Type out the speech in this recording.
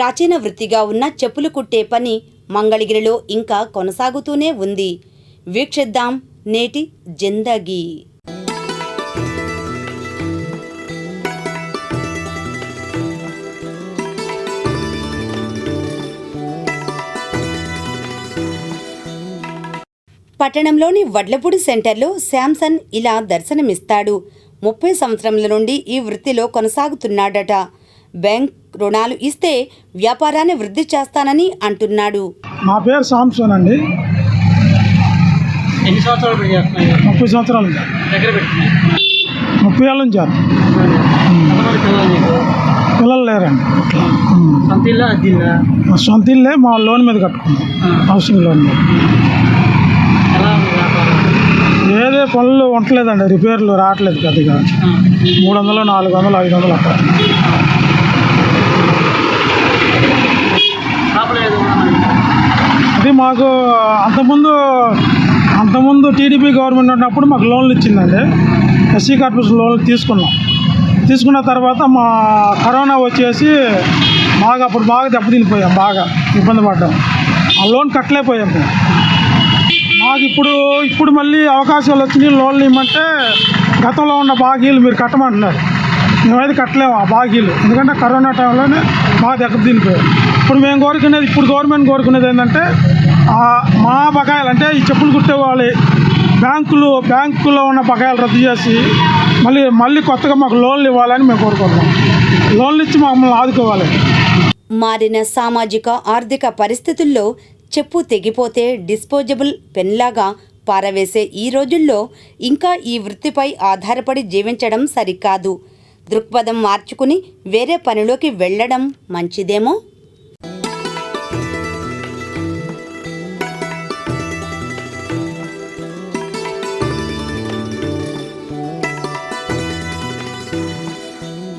ప్రాచీన వృత్తిగా ఉన్న చెప్పులు కుట్టే పని మంగళగిరిలో ఇంకా కొనసాగుతూనే ఉంది. వీక్షిద్దాం నేటి జిందగీ. పట్టణంలోని వడ్లపూడి సెంటర్లో శాంసన్ ఇలా దర్శనమిస్తాడు. ముప్పై సంవత్సరముల నుండి ఈ వృత్తిలో కొనసాగుతున్నాడట. బ్యాంక్ రుణాలు ఇస్తే వ్యాపారాన్ని వృద్ధి చేస్తానని అంటున్నాడు. నా పేరు సాంసన్ అండి. ఎన్ని సంవత్సరాలు ముప్పై సంవత్సరాలు. దగ్గర ముప్పై ఏళ్ళ నుంచి పిల్లలు లేరండి. సొంత ఇల్లా మా సొంత ఇల్లే మా లోన్ మీద కట్టుకున్నాం. హౌసింగ్ లోన్ మీద. ఏదే పనులు ఉండలేదండి రిపేర్లు రావట్లేదు పెద్దగా. మూడు వందలు నాలుగు వందలు ఐదు వందలు అట్లా. మాకు అంతకుముందు అంతకుముందు టీడీపీ గవర్నమెంట్ ఉన్నప్పుడు మాకు లోన్లు ఇచ్చిందండి. ఎస్సీ కార్పొరేషన్ లోన్లు తీసుకున్నాం. తీసుకున్న తర్వాత మా కరోనా వచ్చేసి బాగా అప్పుడు బాగా దెబ్బతినిపోయాం బాగా ఇబ్బంది పడ్డాం. ఆ లోన్ కట్టలేకపోయాం మాకు ఇప్పుడు ఇప్పుడు మళ్ళీ అవకాశాలు వచ్చినాయి లోన్లు ఇవ్వమంటే గతంలో ఉన్న బాకీలు మీరు కట్టమంటున్నారు. మేమైతే కట్టలేము ఆ బాకీలు. ఎందుకంటే కరోనా టైంలోనే బాగా దెబ్బతినిపోయాం. ఇప్పుడు మేము కోరుకునేది ఇప్పుడు గవర్నమెంట్ కోరుకునేది ఏంటంటే మా బకాయిలు అంటే ఈ చెప్పులు కుట్టే వాళ్ళు బ్యాంకులు బ్యాంకులో ఉన్న బకాయిలు రద్దు చేసి మళ్ళీ మళ్ళీ కొత్తగా మాకు లోన్లు ఇవ్వాలని మేము కోరుకుంటున్నాం. లోన్లు ఇచ్చి మమ్మల్ని ఆదుకోవాలి. మారిన సామాజిక ఆర్థిక పరిస్థితుల్లో చెప్పు తెగిపోతే డిస్పోజబుల్ పెన్లాగా పారవేసే ఈ రోజుల్లో ఇంకా ఈ వృత్తిపై ఆధారపడి జీవించడం సరికాదు. దృక్పథం మార్చుకుని వేరే పనిలోకి వెళ్ళడం మంచిదేమో?